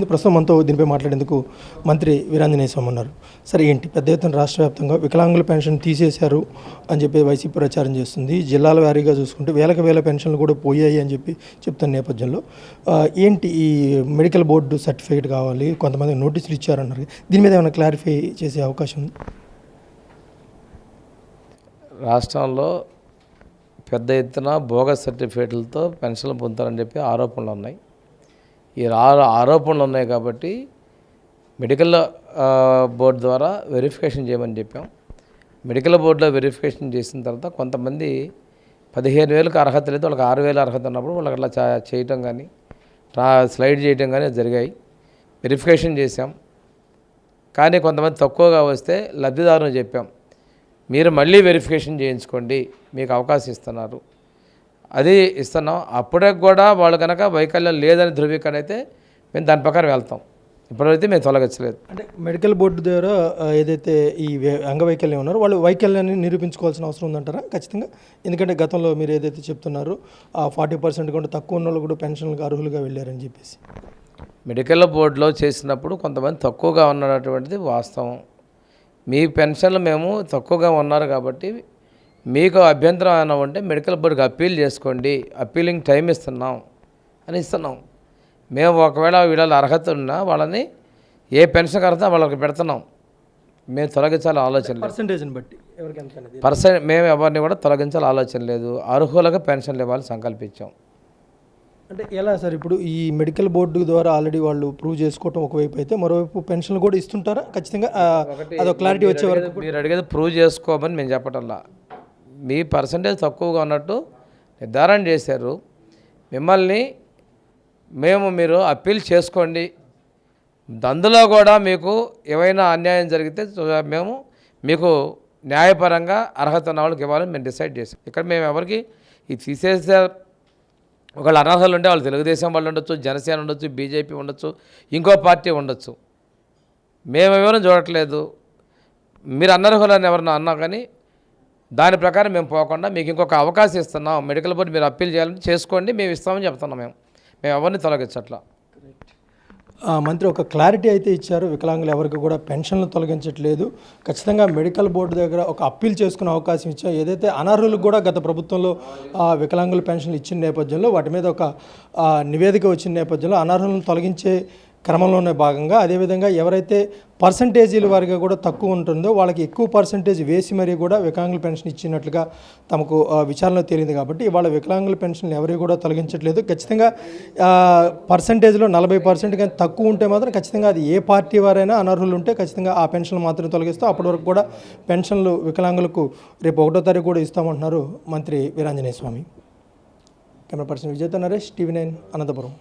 ప్రస్తుతం మనతో దీనిపై మాట్లాడేందుకు మంత్రి వీరాంజనేయ స్వామి ఉన్నారు. సరే ఏంటి? పెద్ద ఎత్తున రాష్ట్ర వ్యాప్తంగా వికలాంగుల పెన్షన్ తీసేశారు అని చెప్పి వైసీపీ ప్రచారం చేస్తుంది. జిల్లాల వారీగా చూసుకుంటే వేలకు వేల పెన్షన్లు కూడా పోయాయి అని చెప్పి చెప్తున్న నేపథ్యంలో ఏంటి ఈ మెడికల్ బోర్డు సర్టిఫికేట్ కావాలి? కొంతమంది నోటీసులు ఇచ్చారన్నారు. దీని మీద ఏమైనా క్లారిఫై చేసే అవకాశం ఉంది? రాష్ట్రంలో పెద్ద ఎత్తున బోగస్ సర్టిఫికేట్లతో పెన్షన్లు పొందుతారని చెప్పి ఆరోపణలు ఉన్నాయి. ఈ ఆరోపణలు ఉన్నాయి కాబట్టి మెడికల్ బోర్డు ద్వారా వెరిఫికేషన్ చేయమని చెప్పాం. మెడికల్ బోర్డులో వెరిఫికేషన్ చేసిన తర్వాత కొంతమంది పదిహేను వేలకు అర్హత లేదు వాళ్ళకి ఆరు వేల అర్హత ఉన్నప్పుడు వాళ్ళకి అట్లా చేయటం కానీ ట్రా స్లైడ్ చేయటం కానీ జరిగాయి. వెరిఫికేషన్ చేసాం కానీ కొంతమంది తక్కువగా వస్తే లబ్ధిదారుని చెప్పాం మీరు మళ్ళీ వెరిఫికేషన్ చేయించుకోండి మీకు అవకాశం ఇస్తున్నారు. అది ఇస్తున్నాం. అప్పుడే కూడా వాళ్ళు కనుక వైకల్యం లేదని ధృవీకరణ అయితే మేము దాని ప్రకారం వెళ్తాం. ఇప్పటివైతే మేము తొలగించలేదు. అంటే మెడికల్ బోర్డు ఆ, ఏదైతే ఈ అంగవైకల్యం ఉన్నారో వాళ్ళు వైకల్యాన్ని నిరూపించుకోవాల్సిన అవసరం ఉందంటారా? ఖచ్చితంగా. ఎందుకంటే గతంలో మీరు ఏదైతే చెప్తున్నారో ఆ ఫార్టీ పర్సెంట్ కంటే తక్కువ ఉన్న వాళ్ళు కూడా పెన్షన్లకు అర్హులుగా వెళ్ళారని చెప్పేసి. మెడికల్ బోర్డులో చేసినప్పుడు కొంతమంది తక్కువగా ఉన్నటువంటిది వాస్తవం. మీ పెన్షన్లు మేము తక్కువగా ఉన్నారు కాబట్టి మీకు అభ్యంతరం ఏమైనా ఉంటే మెడికల్ బోర్డుకి అప్పీల్ చేసుకోండి. అప్పీలింగ్ టైం ఇస్తున్నాం అని ఇస్తున్నాం. మేము ఒకవేళ వీళ్ళ అర్హత ఉన్నా వాళ్ళని ఏ పెన్షన్ అర్హత వాళ్ళకి పెడుతున్నాం. మేము తొలగించాలని ఆలోచన పర్సంటేజ్ని బట్టి ఎవరికి పర్సెంట్ మేము ఎవరిని కూడా తొలగించాలని ఆలోచన లేదు. అర్హులకు పెన్షన్లు ఇవ్వాలని సంకల్పించాం. అంటే ఎలా సార్ ఇప్పుడు ఈ మెడికల్ బోర్డు ద్వారా ఆల్రెడీ వాళ్ళు ప్రూవ్ చేసుకోవటం ఒకవైపు అయితే మరోవైపు పెన్షన్లు కూడా ఇస్తుంటారా? ఖచ్చితంగా అదొక క్లారిటీ వచ్చే వరకు మీరు అడిగేది ప్రూవ్ చేసుకోమని మేము చెప్పటంలా. మీ పర్సంటేజ్ తక్కువగా ఉన్నట్టు నిర్ధారణ చేశారు. మిమ్మల్ని మేము మీరు అప్పీల్ చేసుకోండి. అందులో కూడా మీకు ఏమైనా అన్యాయం జరిగితే మేము మీకు న్యాయపరంగా అర్హత ఉన్న వాళ్ళకి ఇవ్వాలని మేము డిసైడ్ చేసాం ఇక్కడ మేము ఎవరికి ఇది తీసేసే ఒకళ్ళు అనర్హులు ఉంటే వాళ్ళు తెలుగుదేశం వాళ్ళు ఉండొచ్చు జనసేన ఉండొచ్చు బీజేపీ ఉండొచ్చు ఇంకో పార్టీ ఉండొచ్చు. మేము ఎవరు చూడట్లేదు. మీరు అనర్హులని ఎవరన్నా అన్నా కానీ దాని ప్రకారం మేము పోకుండా మీకు ఇంకొక అవకాశం ఇస్తున్నాం. మెడికల్ బోర్డు మీరు అప్పీల్ చేయాలని చేసుకోండి. మేము ఇస్తామని చెప్తున్నాం మేము. మేము ఎవరిని తొలగించట్లా. మంత్రి ఒక క్లారిటీ అయితే ఇచ్చారు. వికలాంగులు ఎవరికి కూడా పెన్షన్లు తొలగించట్లేదు. ఖచ్చితంగా మెడికల్ బోర్డు దగ్గర ఒక అప్పీల్ చేసుకునే అవకాశం ఇచ్చా ఏదైతే అనర్హులకు కూడా గత ప్రభుత్వంలో వికలాంగుల పెన్షన్లు ఇచ్చిన నేపథ్యంలో వాటి మీద ఒక నివేదిక వచ్చిన నేపథ్యంలో అనర్హులను తొలగించే క్రమంలోనే భాగంగా అదేవిధంగా ఎవరైతే పర్సంటేజీల వారిగా కూడా తక్కువ ఉంటుందో వాళ్ళకి ఎక్కువ పర్సంటేజ్ వేసి మరీ కూడా వికలాంగుల పెన్షన్ ఇచ్చినట్లుగా తమకు ఆ, విచారణలో తేలింది కాబట్టి ఇవాళ వికలాంగుల పెన్షన్లు ఎవరి కూడా తొలగించట్లేదు. ఖచ్చితంగా పర్సంటేజ్లో నలభై పర్సెంట్ కానీ తక్కువ ఉంటే మాత్రం ఖచ్చితంగా అది ఏ పార్టీ వారైనా అనర్హులు ఉంటే ఖచ్చితంగా ఆ పెన్షన్లు మాత్రం తొలగిస్తూ. అప్పటి వరకు కూడా పెన్షన్లు వికలాంగులకు రేపు ఒకటో తారీఖు కూడా ఇస్తామంటున్నారు మంత్రి వీరాంజనేయ స్వామి. కెమెరా పర్సన్ విజేత నరేష్ టీవీ నైన్ అనంతపురం.